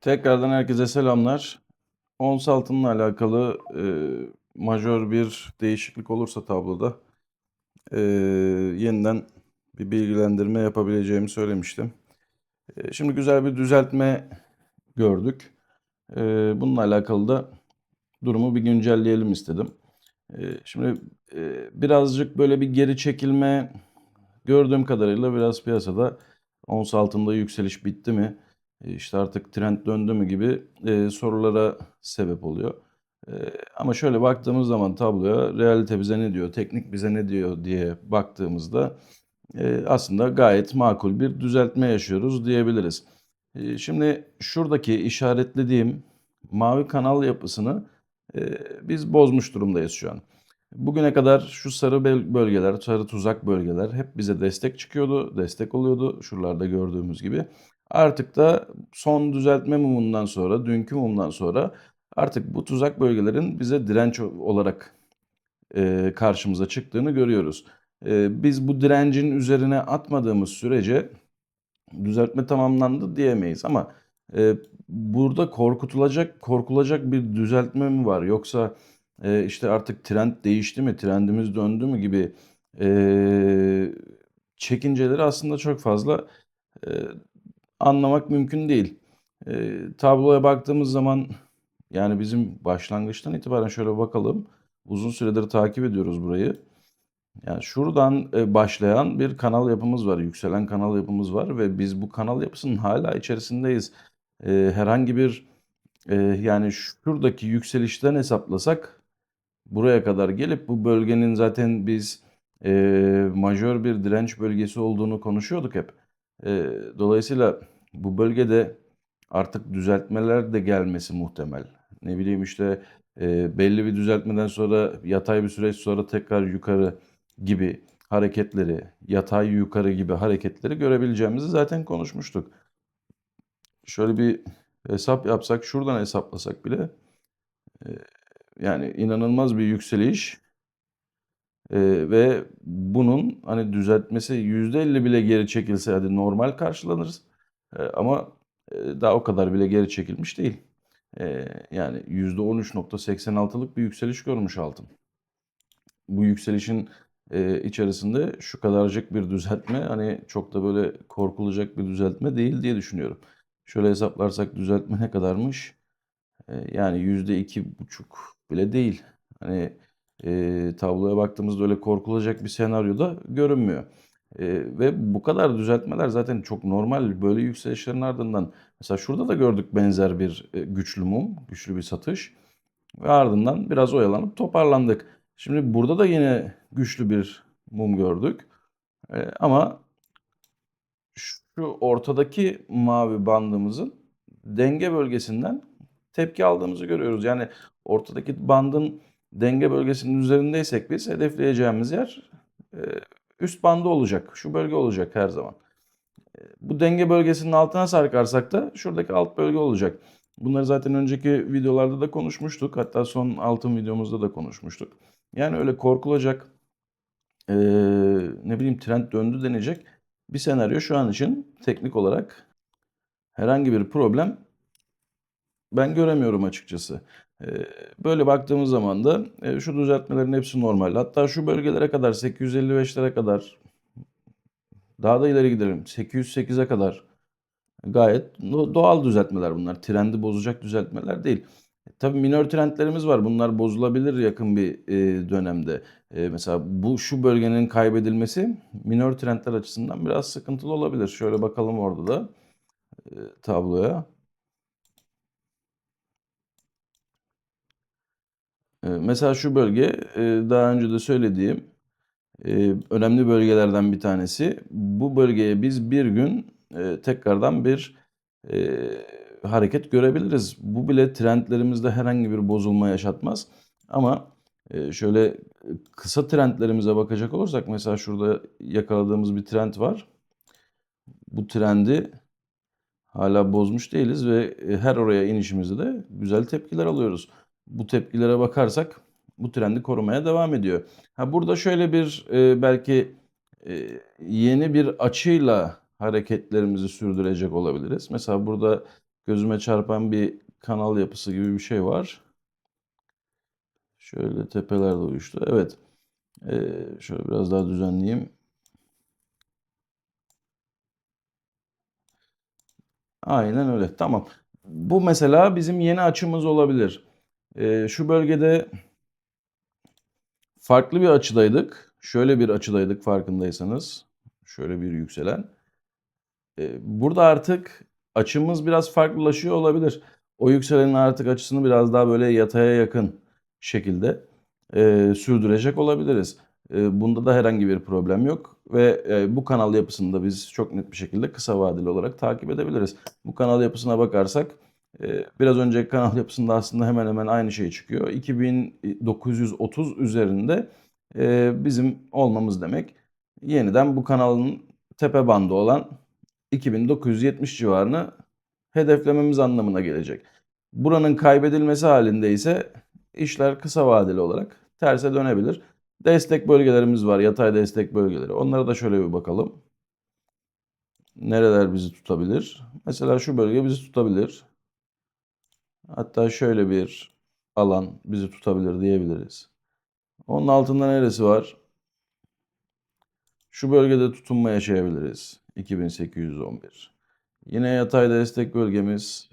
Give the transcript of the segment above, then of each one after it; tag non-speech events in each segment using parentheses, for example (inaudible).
Tekrardan herkese selamlar. Ons altınla alakalı e, majör bir değişiklik olursa tabloda e, yeniden bir bilgilendirme yapabileceğimi söylemiştim. E, şimdi güzel bir düzeltme gördük. E, bununla alakalı da durumu bir güncelleyelim istedim. E, şimdi e, birazcık böyle bir geri çekilme gördüğüm kadarıyla biraz piyasada ons altında yükseliş bitti mi? E, işte artık trend döndü mü gibi e, sorulara sebep oluyor. E, ama şöyle baktığımız zaman tabloya realite bize ne diyor, teknik bize ne diyor diye baktığımızda e, aslında gayet makul bir düzeltme yaşıyoruz diyebiliriz. E, şimdi şuradaki işaretlediğim mavi kanal yapısını e, biz bozmuş durumdayız şu an. Bugüne kadar şu sarı bölgeler, sarı tuzak bölgeler hep bize destek çıkıyordu, destek oluyordu şuralarda gördüğümüz gibi. Artık da son düzeltme mumundan sonra, dünkü mumdan sonra artık bu tuzak bölgelerin bize direnç olarak e, karşımıza çıktığını görüyoruz. E, biz bu direncin üzerine atmadığımız sürece düzeltme tamamlandı diyemeyiz ama e, burada korkutulacak, korkulacak bir düzeltme mi var yoksa e, işte artık trend değişti mi, trendimiz döndü mü gibi e, çekinceleri aslında çok fazla e, anlamak mümkün değil. E, tabloya baktığımız zaman yani bizim başlangıçtan itibaren şöyle bakalım. Uzun süredir takip ediyoruz burayı. Yani şuradan e, başlayan bir kanal yapımız var, yükselen kanal yapımız var ve biz bu kanal yapısının hala içerisindeyiz. E, herhangi bir e, yani şuradaki yükselişten hesaplasak buraya kadar gelip bu bölgenin zaten biz e, majör bir direnç bölgesi olduğunu konuşuyorduk hep. E, dolayısıyla bu bölgede artık düzeltmeler de gelmesi muhtemel. Ne bileyim işte e, belli bir düzeltmeden sonra yatay bir süreç sonra tekrar yukarı gibi hareketleri, yatay yukarı gibi hareketleri görebileceğimizi zaten konuşmuştuk. Şöyle bir hesap yapsak, şuradan hesaplasak bile e, yani inanılmaz bir yükseliş e, ve bunun hani düzeltmesi %50 bile geri çekilse hadi normal karşılanırız. E, ama e, daha o kadar bile geri çekilmiş değil. E, yani %13.86'lık bir yükseliş görmüş altın. Bu yükselişin e, içerisinde şu kadarcık bir düzeltme hani çok da böyle korkulacak bir düzeltme değil diye düşünüyorum. Şöyle hesaplarsak düzeltme ne kadarmış? E, yani %2,5 bile değil. Hani e, tabloya baktığımızda öyle korkulacak bir senaryoda görünmüyor. E, ve bu kadar düzeltmeler zaten çok normal. Böyle yükselişlerin ardından mesela şurada da gördük benzer bir e, güçlü mum, güçlü bir satış. Ve ardından biraz oyalanıp toparlandık. Şimdi burada da yine güçlü bir mum gördük. E, ama şu ortadaki mavi bandımızın denge bölgesinden tepki aldığımızı görüyoruz. Yani ortadaki bandın denge bölgesinin üzerindeysek biz hedefleyeceğimiz yer e, üst bandı olacak. Şu bölge olacak her zaman. E, bu denge bölgesinin altına sarkarsak da şuradaki alt bölge olacak. Bunları zaten önceki videolarda da konuşmuştuk. Hatta son altın videomuzda da konuşmuştuk. Yani öyle korkulacak, ee, ne bileyim trend döndü denecek bir senaryo şu an için teknik olarak herhangi bir problem ben göremiyorum açıkçası. Böyle baktığımız zaman da şu düzeltmelerin hepsi normal. Hatta şu bölgelere kadar 855'lere kadar daha da ileri gidelim. 808'e kadar gayet doğal düzeltmeler bunlar. Trendi bozacak düzeltmeler değil. Tabii minor trendlerimiz var. Bunlar bozulabilir yakın bir dönemde. Mesela bu şu bölgenin kaybedilmesi minor trendler açısından biraz sıkıntılı olabilir. Şöyle bakalım orada da tabloya. Mesela şu bölge daha önce de söylediğim önemli bölgelerden bir tanesi. Bu bölgeye biz bir gün tekrardan bir hareket görebiliriz. Bu bile trendlerimizde herhangi bir bozulma yaşatmaz. Ama şöyle kısa trendlerimize bakacak olursak mesela şurada yakaladığımız bir trend var. Bu trendi hala bozmuş değiliz ve her oraya inişimizde de güzel tepkiler alıyoruz bu tepkilere bakarsak bu trendi korumaya devam ediyor. Ha burada şöyle bir e, belki e, yeni bir açıyla hareketlerimizi sürdürecek olabiliriz. Mesela burada gözüme çarpan bir kanal yapısı gibi bir şey var. Şöyle tepeler de uyuştu. Evet. Ee, şöyle biraz daha düzenleyeyim. Aynen öyle. Tamam. Bu mesela bizim yeni açımız olabilir. Ee, şu bölgede farklı bir açıdaydık. Şöyle bir açıdaydık farkındaysanız. Şöyle bir yükselen. Ee, burada artık açımız biraz farklılaşıyor olabilir. O yükselenin artık açısını biraz daha böyle yataya yakın şekilde e, sürdürecek olabiliriz. E, bunda da herhangi bir problem yok ve e, bu kanal yapısını da biz çok net bir şekilde kısa vadeli olarak takip edebiliriz. Bu kanal yapısına bakarsak e, biraz önceki kanal yapısında aslında hemen hemen aynı şey çıkıyor. 2930 üzerinde e, bizim olmamız demek. Yeniden bu kanalın tepe bandı olan 2970 civarını hedeflememiz anlamına gelecek. Buranın kaybedilmesi halinde ise işler kısa vadeli olarak terse dönebilir. Destek bölgelerimiz var, yatay destek bölgeleri. Onlara da şöyle bir bakalım. Nereler bizi tutabilir? Mesela şu bölge bizi tutabilir. Hatta şöyle bir alan bizi tutabilir diyebiliriz. Onun altında neresi var? Şu bölgede tutunma yaşayabiliriz. 2811. Yine yatay destek bölgemiz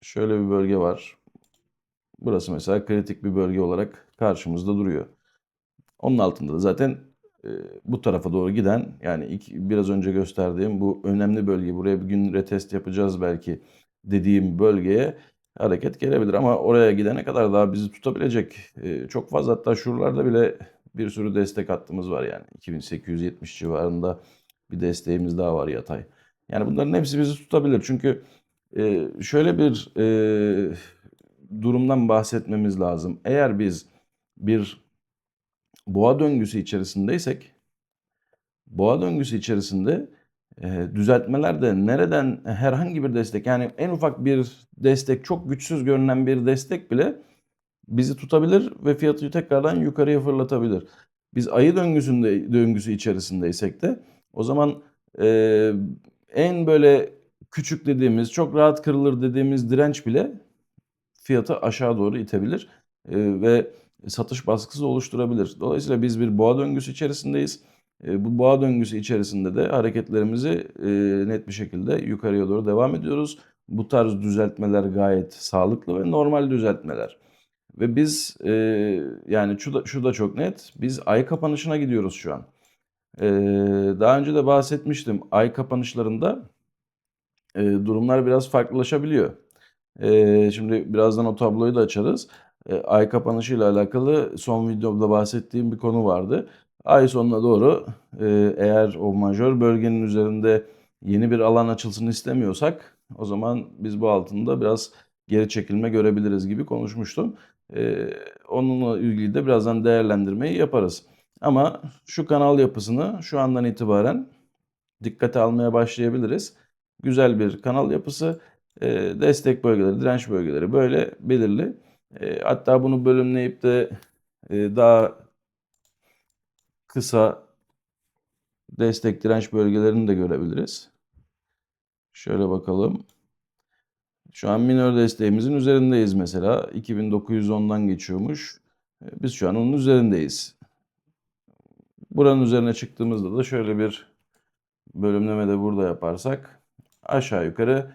şöyle bir bölge var. Burası mesela kritik bir bölge olarak karşımızda duruyor. Onun altında da zaten e, bu tarafa doğru giden yani iki, biraz önce gösterdiğim bu önemli bölge buraya bir gün retest yapacağız belki dediğim bölgeye hareket gelebilir ama oraya gidene kadar daha bizi tutabilecek e, çok fazla hatta şuralarda bile bir sürü destek hattımız var yani 2870 civarında bir desteğimiz daha var yatay. Yani bunların hepsi bizi tutabilir çünkü e, şöyle bir e, durumdan bahsetmemiz lazım. Eğer biz bir boğa döngüsü içerisindeysek boğa döngüsü içerisinde e, düzeltmelerde nereden herhangi bir destek yani en ufak bir destek çok güçsüz görünen bir destek bile bizi tutabilir ve fiyatı tekrardan yukarıya fırlatabilir. Biz ayı döngüsünde döngüsü içerisindeysek de o zaman e, en böyle küçük dediğimiz çok rahat kırılır dediğimiz direnç bile fiyatı aşağı doğru itebilir e, ve satış baskısı oluşturabilir. Dolayısıyla biz bir boğa döngüsü içerisindeyiz. E, bu boğa döngüsü içerisinde de hareketlerimizi e, net bir şekilde yukarıya doğru devam ediyoruz. Bu tarz düzeltmeler gayet sağlıklı ve normal düzeltmeler. Ve biz e, yani şu da, şu da çok net. Biz ay kapanışına gidiyoruz şu an. Daha önce de bahsetmiştim. Ay kapanışlarında durumlar biraz farklılaşabiliyor. Şimdi birazdan o tabloyu da açarız. E, ay kapanışıyla alakalı son videomda bahsettiğim bir konu vardı. Ay sonuna doğru e, eğer o majör bölgenin üzerinde yeni bir alan açılsın istemiyorsak o zaman biz bu altında biraz geri çekilme görebiliriz gibi konuşmuştum. E, onunla ilgili de birazdan değerlendirmeyi yaparız. Ama şu kanal yapısını şu andan itibaren dikkate almaya başlayabiliriz. Güzel bir kanal yapısı, e, destek bölgeleri, direnç bölgeleri böyle belirli. E, hatta bunu bölümleyip de e, daha kısa destek direnç bölgelerini de görebiliriz. Şöyle bakalım. Şu an minör desteğimizin üzerindeyiz mesela. 2910'dan geçiyormuş. E, biz şu an onun üzerindeyiz. Buranın üzerine çıktığımızda da şöyle bir bölümleme de burada yaparsak aşağı yukarı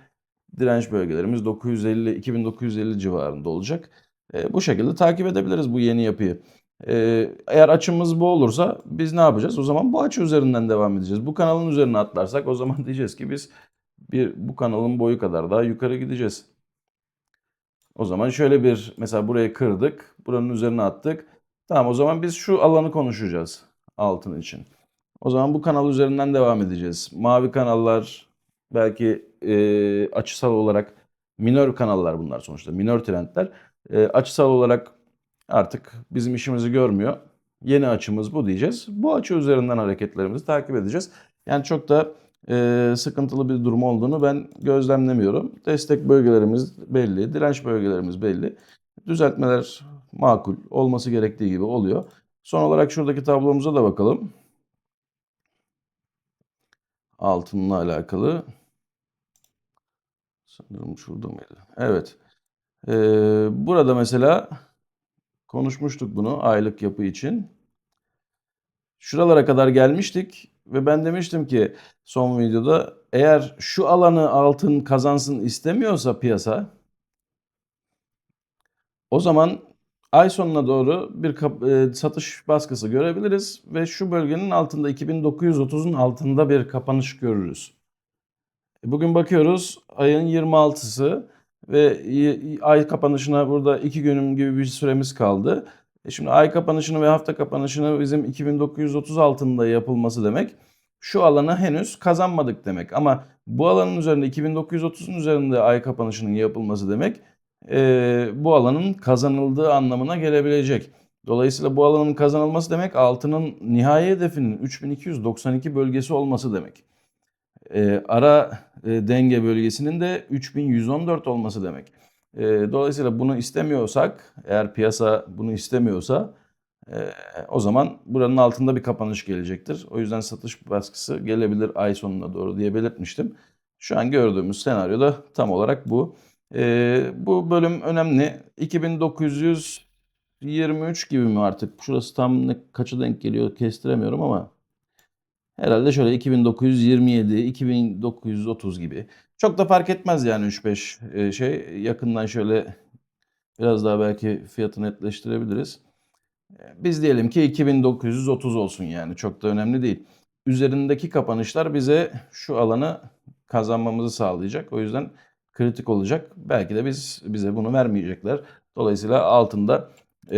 direnç bölgelerimiz 950 2950 civarında olacak. E, bu şekilde takip edebiliriz bu yeni yapıyı. E, eğer açımız bu olursa biz ne yapacağız? O zaman bu açı üzerinden devam edeceğiz. Bu kanalın üzerine atlarsak o zaman (laughs) diyeceğiz ki biz bir bu kanalın boyu kadar daha yukarı gideceğiz. O zaman şöyle bir mesela burayı kırdık. Buranın üzerine attık. Tamam o zaman biz şu alanı konuşacağız altın için. O zaman bu kanal üzerinden devam edeceğiz. Mavi kanallar belki e, açısal olarak minör kanallar bunlar sonuçta. Minör trendler. E, açısal olarak artık bizim işimizi görmüyor. Yeni açımız bu diyeceğiz. Bu açı üzerinden hareketlerimizi takip edeceğiz. Yani çok da e, sıkıntılı bir durum olduğunu ben gözlemlemiyorum. Destek bölgelerimiz belli, direnç bölgelerimiz belli. Düzeltmeler makul, olması gerektiği gibi oluyor. Son olarak şuradaki tablomuza da bakalım. Altınla alakalı. Sanırım şurada mıydı? Evet. Ee, burada mesela konuşmuştuk bunu aylık yapı için. Şuralara kadar gelmiştik ve ben demiştim ki son videoda eğer şu alanı altın kazansın istemiyorsa piyasa o zaman ay sonuna doğru bir e, satış baskısı görebiliriz ve şu bölgenin altında 2930'un altında bir kapanış görürüz. E, Bugün bakıyoruz ayın 26'sı ve ay kapanışına burada 2 günüm gibi bir süremiz kaldı. E şimdi ay kapanışını ve hafta kapanışını bizim 2930 altında yapılması demek şu alanı henüz kazanmadık demek. Ama bu alanın üzerinde 2930'un üzerinde ay kapanışının yapılması demek e, bu alanın kazanıldığı anlamına gelebilecek. Dolayısıyla bu alanın kazanılması demek altının nihai hedefinin 3292 bölgesi olması demek. E, ara e, denge bölgesinin de 3114 olması demek. E, dolayısıyla bunu istemiyorsak, eğer piyasa bunu istemiyorsa e, o zaman buranın altında bir kapanış gelecektir. O yüzden satış baskısı gelebilir ay sonuna doğru diye belirtmiştim. Şu an gördüğümüz senaryoda tam olarak bu. Bu bölüm önemli. 2923 gibi mi artık? Şurası tam ne, kaça denk geliyor kestiremiyorum ama Herhalde şöyle 2927, 2930 gibi. Çok da fark etmez yani 3-5 e, şey. Yakından şöyle biraz daha belki fiyatı netleştirebiliriz. E, Biz diyelim ki 2930 olsun yani çok da önemli değil. Üzerindeki kapanışlar bize şu alanı kazanmamızı sağlayacak. O yüzden kritik olacak. Belki de biz bize bunu vermeyecekler. Dolayısıyla altında e,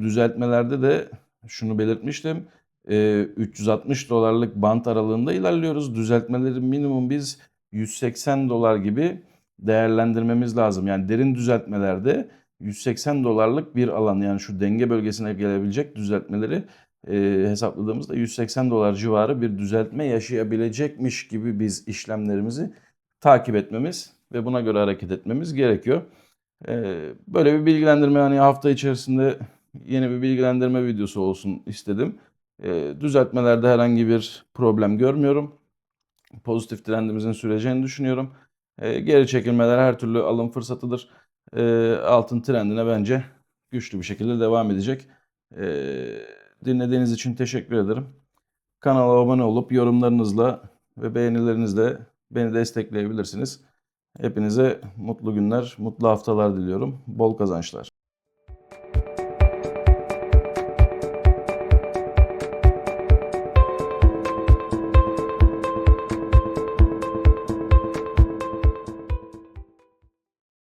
düzeltmelerde de şunu belirtmiştim. E, 360 dolarlık bant aralığında ilerliyoruz. Düzeltmeleri minimum biz 180 dolar gibi değerlendirmemiz lazım. Yani derin düzeltmelerde 180 dolarlık bir alan yani şu denge bölgesine gelebilecek düzeltmeleri e, hesapladığımızda 180 dolar civarı bir düzeltme yaşayabilecekmiş gibi biz işlemlerimizi takip etmemiz ve buna göre hareket etmemiz gerekiyor. E, böyle bir bilgilendirme hani hafta içerisinde yeni bir bilgilendirme videosu olsun istedim. E, düzeltmelerde herhangi bir problem görmüyorum. Pozitif trendimizin süreceğini düşünüyorum. E, geri çekilmeler her türlü alım fırsatıdır. E, altın trendine bence güçlü bir şekilde devam edecek. E, dinlediğiniz için teşekkür ederim. Kanala abone olup yorumlarınızla ve beğenilerinizle beni destekleyebilirsiniz. Hepinize mutlu günler, mutlu haftalar diliyorum. Bol kazançlar.